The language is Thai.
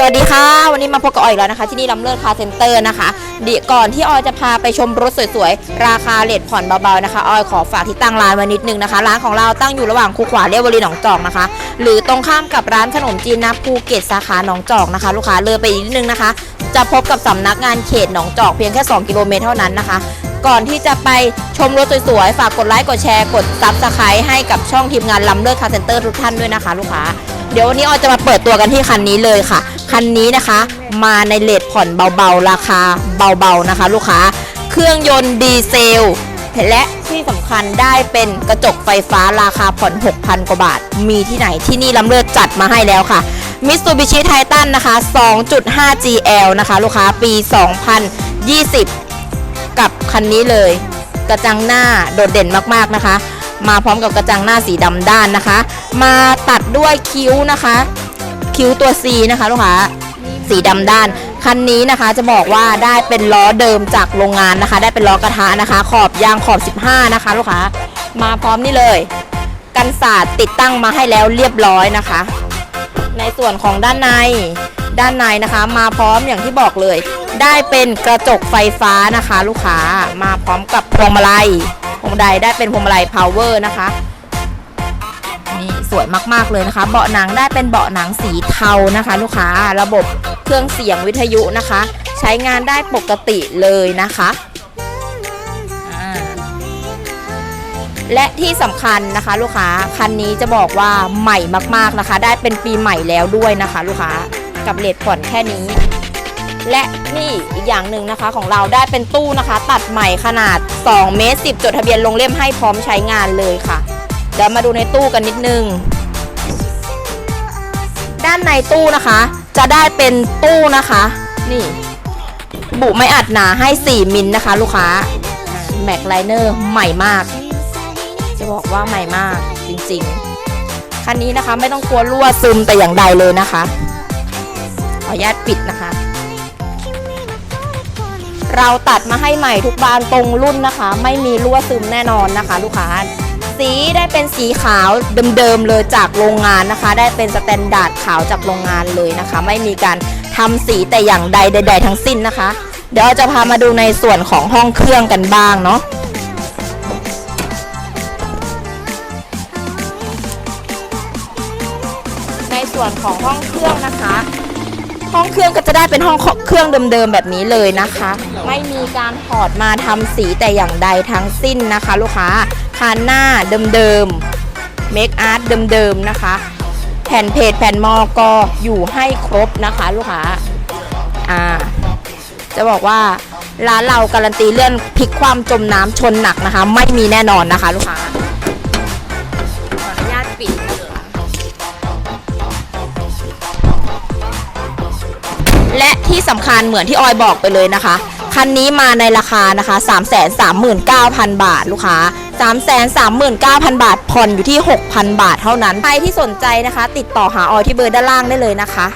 สวัสดีค่ะ วันนี้มาพบกับออยอีกแล้วนะคะ ที่นี่ลำเลิศคาเซ็นเตอร์นะคะเดี๋ยวก่อนที่ออยจะพาไปชมรถสวยๆ ราคาเลทผ่อนเบาๆนะคะ ออยขอฝากที่ตั้งร้านไว้นิดนึงนะคะ ร้านของเราตั้งอยู่ระหว่างคูขวาเรียบวรีหนองจอกนะคะ หรือตรงข้ามกับร้านขนมจีนนะภูเก็ตสาขาหนองจอกนะคะ ลูกค้าเลยไปอีกนิดนึงนะคะ จะพบกับสำนักงานเขตหนองจอกเพียงแค่ 2 กิโลเมตรเท่านั้นนะคะก่อนที่จะไปชมรถสวยๆ ฝากกดไลค์ กดแชร์ กดซับสไครต์ให้กับช่องทีมงานลำเลิศคาเซ็นเตอร์ทุกท่านด้วยนะคะ ลูกค้า เดี๋ยววันนี้ออยจะมาเปิดตัวกันที่คันนี้เลยค่ะ คันนี้นะคะ มาในเลทผ่อนเบาๆ ราคาเบาๆนะคะ ลูกค้า เครื่องยนต์ดีเซล และที่สำคัญได้เป็นกระจกไฟฟ้าราคาผ่อน 6,000 กว่าบาท มีที่ไหนที่นี่ลำเลิศจัดมาให้แล้วค่ะ Mitsubishi Titan นะคะ 2.5 GL นะคะ ลูกค้าปี 2020 กับคันนี้เลย กระจังหน้าโดดเด่นมากๆนะคะ มาพร้อมกับกระจังหน้าสีดำด้านนะคะ มาตัดด้วยคิ้วนะคะ คิ้วตัว C นะคะลูกค้าสีดำด้าน คันนี้นะคะจะบอกว่าได้เป็นล้อเดิมจากโรงงานนะคะ ได้เป็นล้อกระทะนะคะ ขอบยางขอบ 15 นะคะลูกค้ามาพร้อมนี่เลย กันศาสตร์ติดตั้งมาให้แล้วเรียบร้อยนะคะ ในส่วนของด้านในด้านในนะคะ มาพร้อมอย่างที่บอกเลย ได้เป็นกระจกไฟฟ้านะคะ ลูกค้ามาพร้อมกับพวงมาลัย วงมาลัยได้เป็นพวงมาลัย power นะคะ นี่สวยมากๆเลยนะคะ เบาะหนังได้เป็นเบาะหนังสีเทานะคะ ลูกค้า ระบบเครื่องเสียงวิทยุนะคะ ใช้งานได้ปกติเลยนะคะและที่สำคัญนะคะ ลูกค้าคันนี้จะบอกว่าใหม่มากๆนะคะ ได้เป็นปีใหม่แล้วด้วยนะคะ ลูกค้ากับเลทผ่อนแค่นี้ และนี่อีกอย่างหนึ่งนะคะของเราได้เป็นตู้นะคะ ตัดใหม่ขนาด2เมตร10 จดทะเบียนลงเล่มให้พร้อมใช้งานเลยค่ะเดี๋ยวมาดูในตู้กันนิดนึง ด้านในตู้นะคะ จะได้เป็นตู้นะคะ นี่ บุไม่อัดหนาให้ 4 มิลนะคะ ลูกค้าแม็กไลเนอร์ใหม่มาก จะบอกว่าใหม่มากจริงๆ คันนี้นะคะไม่ต้องกลัวรั่วซึมแต่อย่างใดเลยนะคะขออนุญาตปิดนะคะ เราตัดมาให้ใหม่ทุกบานตรงรุ่นนะคะ ไม่มีรั่วซึมแน่นอนนะคะ ลูกค้า สีได้เป็นสีขาวเดิมๆเลยจากโรงงานนะคะ ได้เป็นสแตนดาร์ดขาวจากโรงงานเลยนะคะ ไม่มีการทำสีแต่อย่างใดใด ๆ ทั้งสิ้นนะคะ เดี๋ยวจะพามาดูในส่วนของห้องเครื่องกันบ้างเนาะในส่วนของห้องเครื่องนะคะ ห้องเครื่องก็จะได้เป็นห้องเครื่องเดิมๆแบบนี้เลยนะคะ ไม่มีการถอดมาทำสีแต่อย่างใดทั้งสิ้นนะคะ ลูกค้าคานหน้าเดิมๆเมคอาร์ตเดิมๆนะคะ แผ่นเพจแผ่นมอกออยู่ให้ครบนะคะ ลูกค้าอ่าจะบอกว่าร้านเราการันตีเรื่องพลิกความจมน้ำชนหนักนะคะ ไม่มีแน่นอนนะคะ ลูกค้า และที่สำคัญเหมือนที่ออยบอกไปเลยนะคะ คันนี้มาในราคานะคะ 339,000 บาทลูกค้า 339,000 บาทผ่อนอยู่ที่ 6,000 บาทเท่านั้น ใครที่สนใจนะคะ ติดต่อหาออยที่เบอร์ด้านล่างได้เลยนะคะ